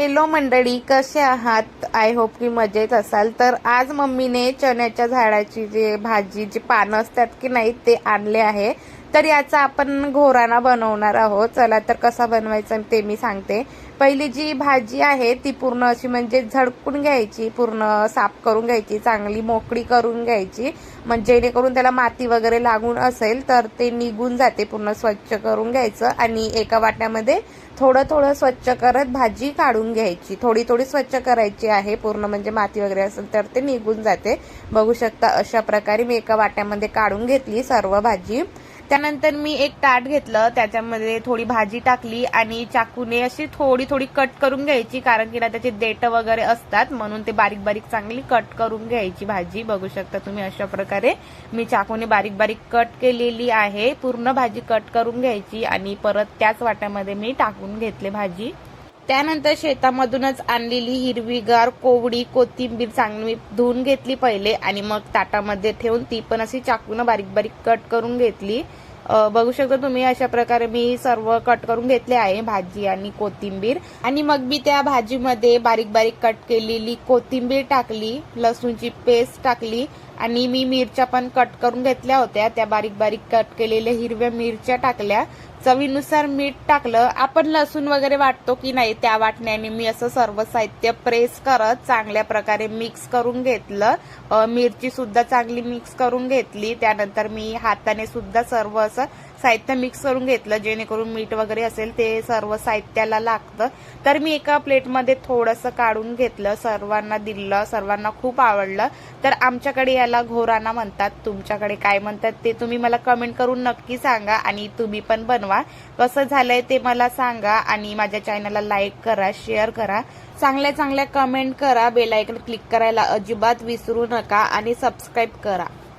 Hello मंडळी कसे आहात? आय होप की मजेत असाल. तर आज मम्मीने चण्याच्या झाडाची जे भाजी जी पानं असतात की नाही ते आणले आहे. तर याचा आपण घोराणा बनवणार आहोत. चला तर कसा बनवायचा ते मी सांगते. पहिली जी भाजी आहे ती पूर्ण अशी म्हणजे झडकून घ्यायची पूर्ण साफ करून घ्यायची चांगली मोकळी करून घ्यायची. म्हणजे जेणेकरून त्याला माती वगैरे लागून असेल तर ते निघून जाते पूर्ण स्वच्छ करून घ्यायचं आणि एका वाट्यामध्ये थोडं थोडं स्वच्छ करत भाजी काढून घ्यायची. थोडी थोडी स्वच्छ करायची आहे पूर्ण म्हणजे माती वगैरे असेल तर ते निघून जाते. बघू शकता अशा प्रकारे मी एका वाट्यामध्ये काढून घेतली सर्व भाजी. त्यानंतर मी एक ताट घेतलं त्याच्यामध्ये थोडी भाजी टाकली आणि चाकूने अशी थोडी थोडी कट करून घ्यायची कारण की ना त्याचे देठ वगैरे असतात म्हणून ते बारीक बारीक चांगली कट करून घ्यायची भाजी. बघू शकता तुम्ही अशा प्रकारे मी चाकूने बारीक बारीक कट केलेली आहे. पूर्ण भाजी कट करून घ्यायची आणि परत त्याच वाट्यामध्ये मी टाकून घेतले भाजी. त्यानंतर शेतामधूनच आणलेली हिरवीगार कोवडी कोथिंबीर चांगली धुवून घेतली पहिले आणि मग ताटामध्ये ठेवून ती पण अशी चाकून बारीक बारीक कट करून घेतली. बघू शकता तुम्ही अशा प्रकारे मी सर्व कट करून घेतले आहे भाजी आणि कोथिंबीर. आणि मग मी त्या भाजीमध्ये बारीक बारीक कट केलेली कोथिंबीर टाकली लसूणची पेस्ट टाकली आणि मी मिरच्या पण कट करून घेतल्या होत्या. त्या बारीक बारीक कट केलेल्या हिरव्या मिरच्या टाकल्या. चवीनुसार मीठ टाकलं. आपण लसूण वगैरे वाटतो की नाही त्या वाटण्याने मी असं सर्व साहित्य प्रेस करत चांगल्या प्रकारे मिक्स करून घेतलं. मिरची सुद्धा चांगली मिक्स करून घेतली. त्यानंतर मी हाताने सुद्धा सर्व असं साहित्य मिक्स करून घेतलं. जेणेकरून मीठ वगैरे असेल ते सर्व साहित्याला लागतं. तर मी एका प्लेटमध्ये थोडंसं काढून घेतलं. सर्वांना दिलं. सर्वांना खूप आवडलं. तर आमच्याकडे याला घोराना म्हणतात. तुमच्याकडे काय म्हणतात ते तुम्ही मला कमेंट करून नक्की सांगा आणि तुम्ही पण बनवा. कसं झालंय ते मला सांगा आणि माझ्या चॅनलला लाईक करा शेअर करा. चांगल्या चांगल्या कमेंट करा बेलायकन क्लिक करायला अजिबात विसरू नका आणि सबस्क्राईब करा.